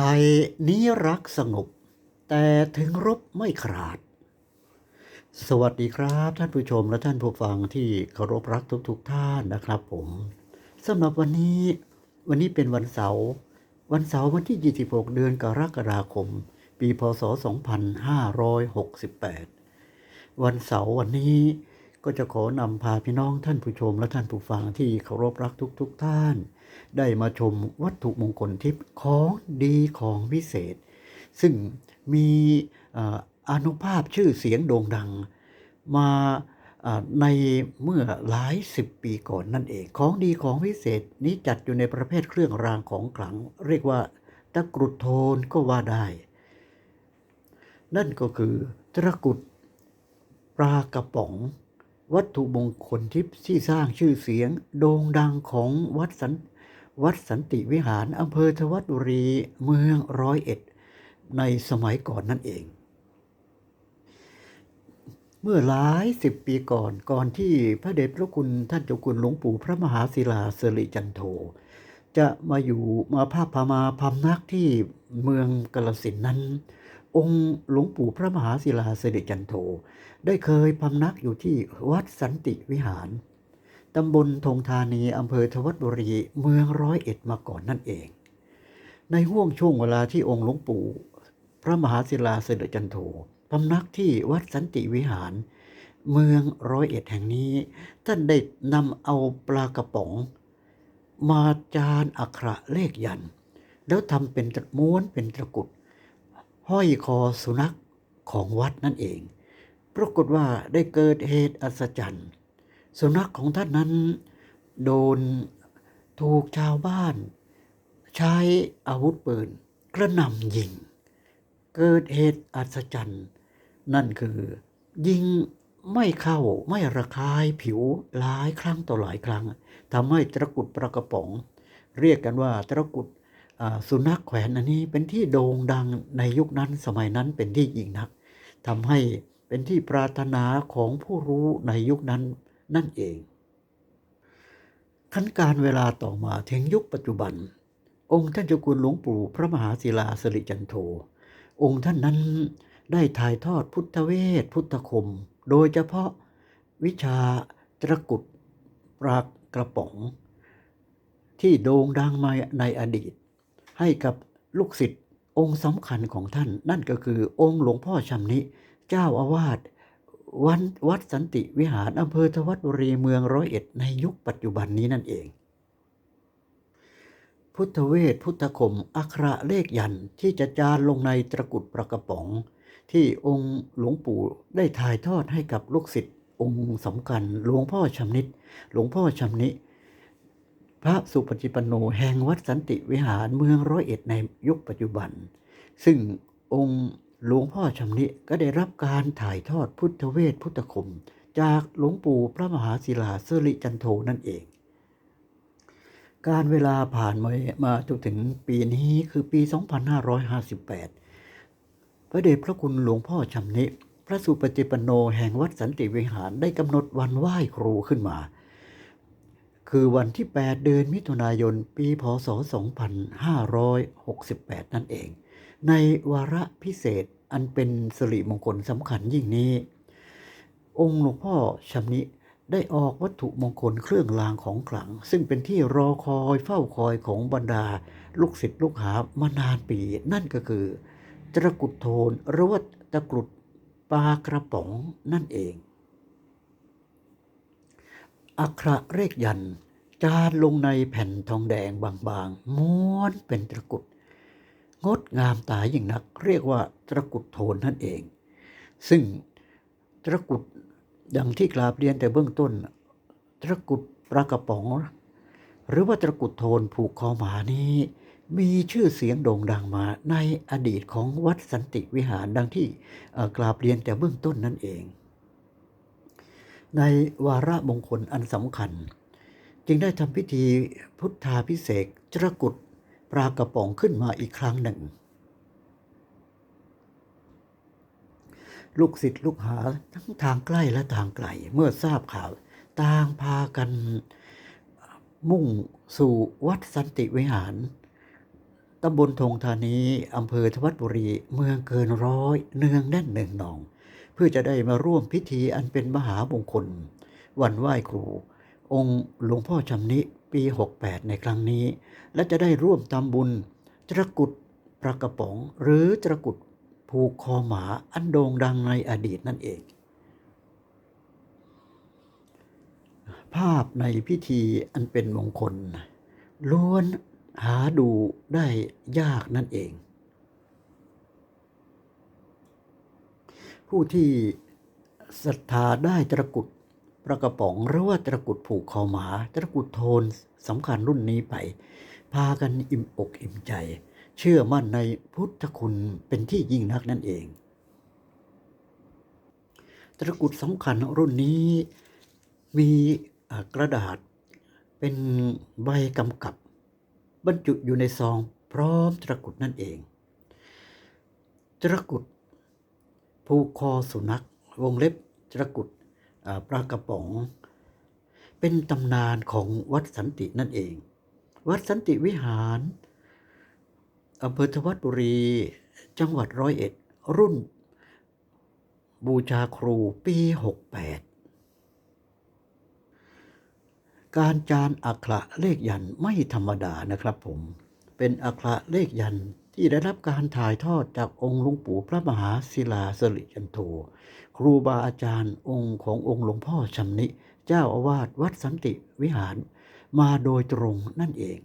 ไทยนี้รักสงบ แต่ถึงรบไม่ขาด สวัสดีครับ ท่านผู้ชมและท่านผู้ฟังที่เคารพรักทุกๆทท่านนะครับผมสำหรับวันนี้วันนี้เป็นวันเสาร์วันเสาร์วันที่ 26 เดือนกรกฎาคม ปีพศ 2568 วันเสาร์วันนี้ ก็จะขอนำพาพี่น้องท่านผู้ชมและท่านผู้ฟังที่เคารพรักทุกๆทท่าน ได้มาชมวัตถุมงคลทิพย์ของดีของวิเศษ ซึ่งมีอนุภาพชื่อเสียงโด่งดังมาอ่าในเมื่อหลายสิบปีก่อนนั่นเอง ของดีของวิเศษนี้จัดอยู่ในประเภทเครื่องรางของขลัง เรียกว่าตะกรุดโทนก็ว่าได้ นั่นก็คือตะกรุดปลากระป๋อง วัตถุมงคลทิพย์ที่สร้างชื่อเสียงโด่งดังของวัดสันวัดสันติวิหารอำเภอทวัดบุรีเมืองร้อยเอ็ด ในสมัยก่อนนั่นเอง เมื่อหลายสิบปีก่อนก่อนที่พระเดชพระคุณท่านเจ้าคุณหลวงปู่พระมหาศิลาสิริจันโทจะมาอยู่มาภาพพามาพำนักที่เมืองกาลสินนั้น องค์หลวงปู่พระมหาศิลาเสิริจันโทได้เคยพำนักอยู่ที่วัดสันติวิหาร ตำบลธงธานีอำเภอทวัดบุรีเมืองร้อยเอ็ดมาก่อนนั่นเอง ในห่วงช่วงเวลาที่องค์หลวงปู่ พระมหาศิลาเสด็จจันโทพำนักที่วัดสันติวิหาร เมืองร้อยเอ็ดแห่งนี้ ท่านได้นำเอาปลากระป๋อง มาจานอักระเลขยัน แล้วทำเป็นตะม้วนเป็นตะกุด ห้อยคอสุนัขของวัดนั่นเอง ปรากฏว่าได้เกิดเหตุอัศจรรย์ สุนัขของท่านนั้น โดนถูกชาวบ้าน ใช้อาวุธปืนกระหน่ำยิง เกิดเหตุอัศจรรย์ นั่นคือ ยิงไม่เข้าไม่ระคายผิวหลายครั้งต่อหลายครั้งทำให้ตะกุดปลากระป๋อง เรียกกันว่าตะกุด สุนัขแขวนอันนี้เป็นที่โด่งดังในยุคนั้นสมัยนั้นเป็นที่ยิ่งนักทำให้เป็นที่ปรารถนาของผู้รู้ในยุคนั้นนั่นเองขั้นการเวลาต่อมาถึงยุคปัจจุบัน องค์ท่านเจ้าคุณหลวงปู่พระมหาศิลาสิริจันโท องค์ท่านนั้นได้ถ่ายทอดพุทธเวทพุทธคม โดยเฉพาะวิชาตะกรุดปรากกระป๋อง ที่โด่งดังมาในอดีต ให้กับลูกศิษย์องค์สำคัญของท่าน นั่นก็คือองค์หลวงพ่อชำนิเจ้าอาวาสวันวัดสันติวิหารอำเภอทวัดบุรีเมืองร้อยเอ็ดในยุคปัจจุบันนี้นั่นเอง พุทธเวทพุทธคมอักขระเลขยันที่จะจารลงในตะกรุดประกระป๋อง ที่องค์หลวงปู่ได้ถ่ายทอดให้กับลูกศิษย์องค์สำคัญหลวงพ่อชำนิหลวงพ่อชำนิ พระสุปฏิปันโนแห่งวัดสันติวิหารเมืองร้อยเอ็ดในยุคปัจจุบัน ซึ่งองค์หลวงพ่อชำนิก็ได้รับการถ่ายทอดพุทธเวทพุทธคม จากหลวงปู่พระมหาศิลาสิริจันโทนั่นเอง การเวลาผ่านมามาจนถึงปีนี้คือปี 2558 พระเดชพระคุณหลวงพ่อชำนิ พระสุปฏิปันโนแห่งวัดสันติวิหารได้กำหนดวันไหว้ครูขึ้นมา คือวันที่ 8 เดือนมิถุนายน ปีพศ 2568 นั่นเอง ในวาระพิเศษอันเป็นสิริมงคลสำคัญยิ่งนี้ องค์หลวงพ่อชำนิได้ออกวัตถุมงคลเครื่องรางของขลัง ซึ่งเป็นที่รอคอยเฝ้าคอยของบรรดา ลูกศิษย์ลูกหามานานปี นั่นก็คือ ตะกรุดโทนหรือว่าตะกรุดปลากระป๋องนั่นเอง อักระเลขยัน จานลงในแผ่นทองแดงบางๆ ม้วนเป็นตะกุด งดงามตายิ่งนัก เรียกว่าตะกุดโทนนั่นเอง ซึ่งตะกุดดังที่กราบเรียนแต่เบื้องต้นตะกุดปลากระป๋อง หรือว่าตะกุดโทนผูกคอหมานี้มีชื่อเสียงโด่งดังมาในอดีตของวัดสันติวิหารดังที่กราบเรียนแต่เบื้องต้นนั่นเอง ในวาระมงคลอันสำคัญ จึงได้ทำพิธีพุทธาพิเศษกตะกรุดปลากระป๋องขึ้นมาอีกครั้งหนึ่ง ลูกศิษย์ลูกหาทั้งทางใกล้และทางไกล เมื่อทราบข่าวต่างพากันมุ่งสู่วัดสันติวิหาร ตำบลธงธานี อำเภอทวัดบุรี เมืองเกินร้อย เนืองแน่นเนืองหนอง เพื่อจะได้มาร่วมพิธีอันเป็นมหามงคล วันไหว้ครู องค์หลวงพ่อชำนิปี 68 ในครั้งนี้ และจะได้ร่วมทำบุญตระกุดปลากระป๋อง หรือตระกุดผูกคอหมาอันโด่งดังในอดีตนั่นเอง ภาพในพิธีอันเป็นมงคล ล้วนหาดูได้ยากนั่นเอง ผู้ที่ศรัทธาได้ตะกรุดปลากระป๋องหรือว่าตะกุดผูกคอหมาตะกุดโทนสำคัญรุ่นนี้ไป พากันอิ่มอกอิ่มใจ เชื่อมั่นในพุทธคุณเป็นที่ยิ่งนักนั่นเองตะกุดสำคัญรุ่นนี้มีกระดาษเป็นใบกำกับ บรรจุอยู่ในซองพร้อมตะกุดนั่นเองตะกุด ผูกคอสุนัข วงเล็บตะกุดปลากระป๋อง เป็นตำนานของวัดสันตินั่นเอง วัดสันติวิหารอำเภอทวัดบุรี จังหวัดร้อยเอ็ด รุ่น บูชาครูปี68การจานอักระเลขยันไม่ธรรมดานะครับผม เป็นอักระเลขยัน ที่ได้รับการถ่ายทอดจากองค์หลวงปู่พระมหาศิลาสริจันโทครูบาอาจารย์องค์ขององค์หลวงพ่อชำนิ เจ้าอาวาสวัดสันติวิหารมาโดยตรงนั่นเอง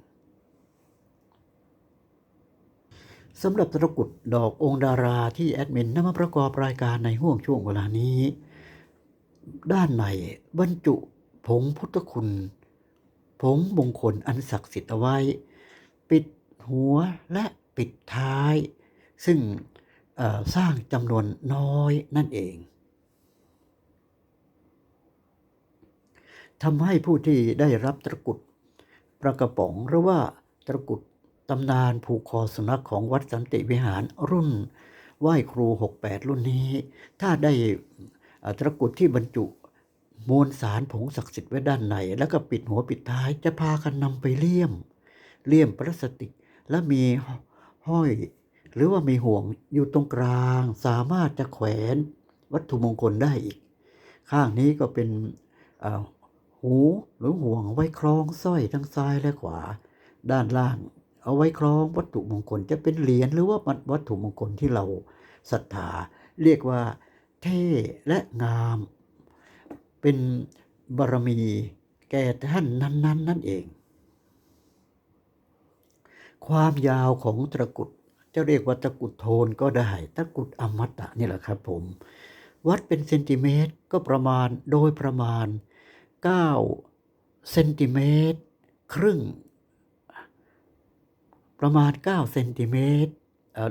สำหรับตะกรุดดอกองค์ดาราที่แอดมินนำมาประกอบรายการในห่วงช่วงเวลานี้ ด้านในบรรจุผงพุทธคุณ ผงมงคลอันศักดิ์สิทธิ์เอาไว้ ปิดหัวและ ปิดท้าย ซึ่งสร้างจำนวนน้อยนั่นเองทำให้ผู้ที่ได้รับตะกรุดปลากระป๋องหรือว่าตะกรุดตำนานผูกคอสุนัขของวัดสันติวิหารรุ่นไหว้ครู 68 รุ่นนี้ ถ้าได้ตะกรุดที่บรรจุมวลสารผงศักดิ์สิทธิ์ไว้ด้านใน แล้วก็ปิดหัวปิดท้ายจะพากันนำไปเลี่ยม เลี่ยมพลาสติกและมี ห้อย หรือว่ามีห่วงอยู่ตรงกลางสามารถจะแขวนวัตถุมงคลได้อีก ข้างนี้ก็เป็นหูหรือห่วงไว้คล้องสร้อยทั้งซ้ายและขวา ด้านล่าง เอาไว้คล้องวัตถุมงคลจะเป็นเหรียญหรือว่าวัตถุมงคลที่เราศรัทธาเรียกว่าเท่และงาม เป็นบารมีแก่ท่านนั้น ๆนนนั่นเอง ความยาวของตะกุดจะเรียกว่าตะกุดโทนก็ได้ตะกุดอมตะนี่แหละครับผม วัดเป็นเซนติเมตรก็ประมาณโดยประมาณ9เซนติเมตรครึ่ง ประมาณ9เซนติเมตร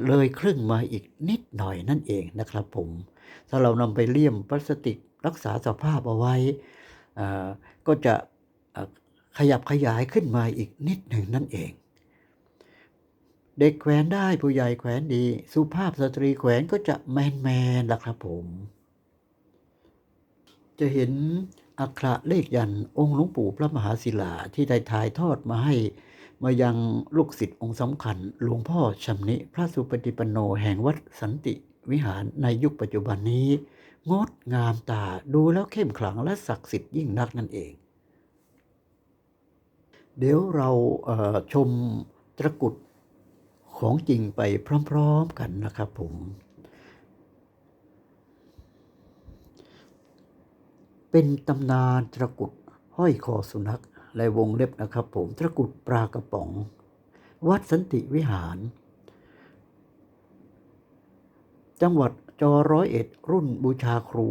เลยครึ่งมาอีกนิดหน่อยนั่นเองนะครับผม ถ้าเรานำไปเลี่ยมพลาสติกรักษาสภาพเอาไว้ ก็จะขยับขยายขึ้นมาอีกนิดหนึ่งนั่นเอง เด็กแขวนได้ผู้ใหญ่แขวนดี สุภาพสตรีแขวนก็จะแมนแมนๆล่ะครับผม จะเห็นอักขระเลขยันองค์หลวงปู่พระมหาศิลาที่ได้ถ่ายทอดมาให้มายังลูกศิษย์องค์สำคัญหลวงพ่อชำนิพระสุปฏิปันโนแห่งวัดสันติวิหารในยุคปัจจุบันนี้ งดงามตาดูแล้วเข้มขลังและศักดิ์สิทธิ์ยิ่งนักนั่นเอง เดี๋ยวเราเชมตะกุด ของจริงไปพร้อม ๆ กันนะครับผม เป็นตำนานตะกุดห้อยคอสุนัขและวงเล็บนะครับผมตะกุดปลากระป๋อง วัดสันติวิหาร จังหวัดจอร้อยเอ็ดรุ่นบูชาครู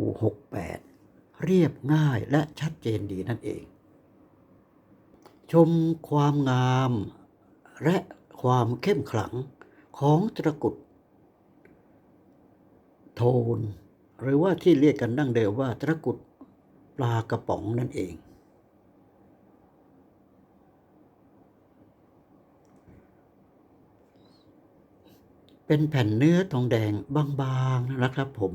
68 เรียบง่ายและชัดเจนดีนั่นเอง ชมความงามและ ความเข้มขลังของตะกุดโทน หรือว่าที่เรียกกันดั้งเดิมว่าตะกุดปลากระป๋องนั่นเอง เป็นแผ่นเนื้อทองแดงบางๆนะครับผม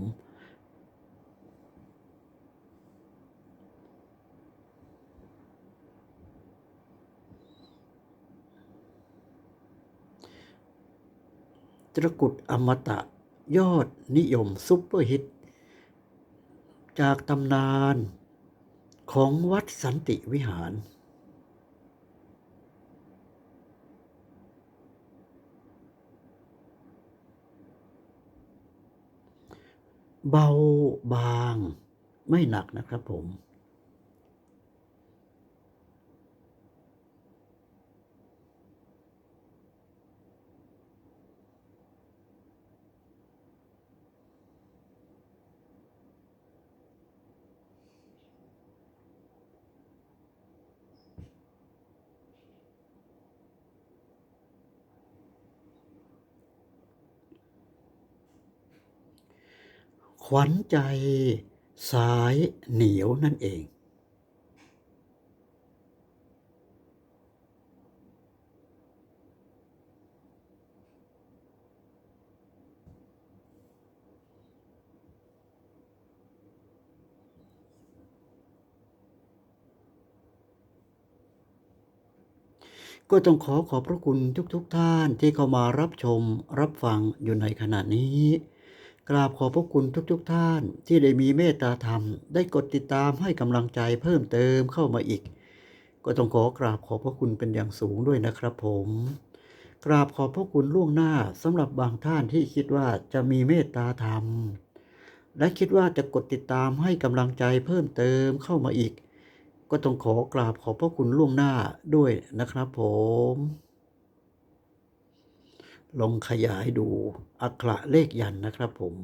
ตระกุดอมตะยอดนิยมซุปเปอร์ฮิต จากตำนานของวัดสันติวิหารเบาบางไม่หนักนะครับผม ขวัญใจสายเหนียวนั่นเอง ก็ต้องขอขอบพระคุณทุกๆทท่านที่เข้ามารับชมรับฟังอยู่ในขณะนี้ กราบขอบพระคุณทุกๆทท่านที่ได้มีเมตตาธรรม ได้กดติดตามให้กำลังใจเพิ่มเติมเข้ามาอีก ก็ต้องขอกราบขอบพระคุณเป็นอย่างสูงด้วยนะครับผม กราบขอบพระคุณล่วงหน้าสำหรับบางท่านที่คิดว่าจะมีเมตตาธรรม และคิดว่าจะกดติดตามให้กำลังใจเพิ่มเติมเข้ามาอีก ก็ต้องขอกราบขอบพระคุณล่วงหน้าด้วยนะครับผม ลองขยายดูอักขระเลขยันนะครับผม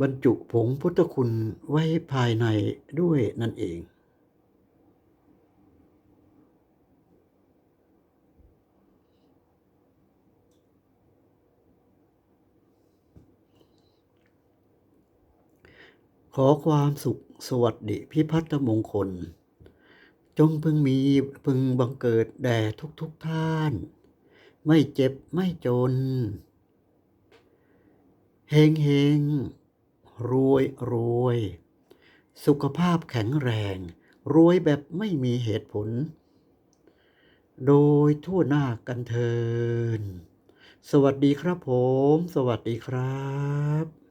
บรรจุผงพุทธคุณไว้ภายในด้วยนั่นเอง ขอความสุขสวัสดิพิพัฒมงคล จงพึงมีพึงบังเกิดแด่ทุกทุกท่าน ไม่เจ็บไม่จนเฮงเฮงรวยรวย สุขภาพแข็งแรง รวยแบบไม่มีเหตุผล โดยทั่วหน้ากันเทิน สวัสดีครับผม สวัสดีครับ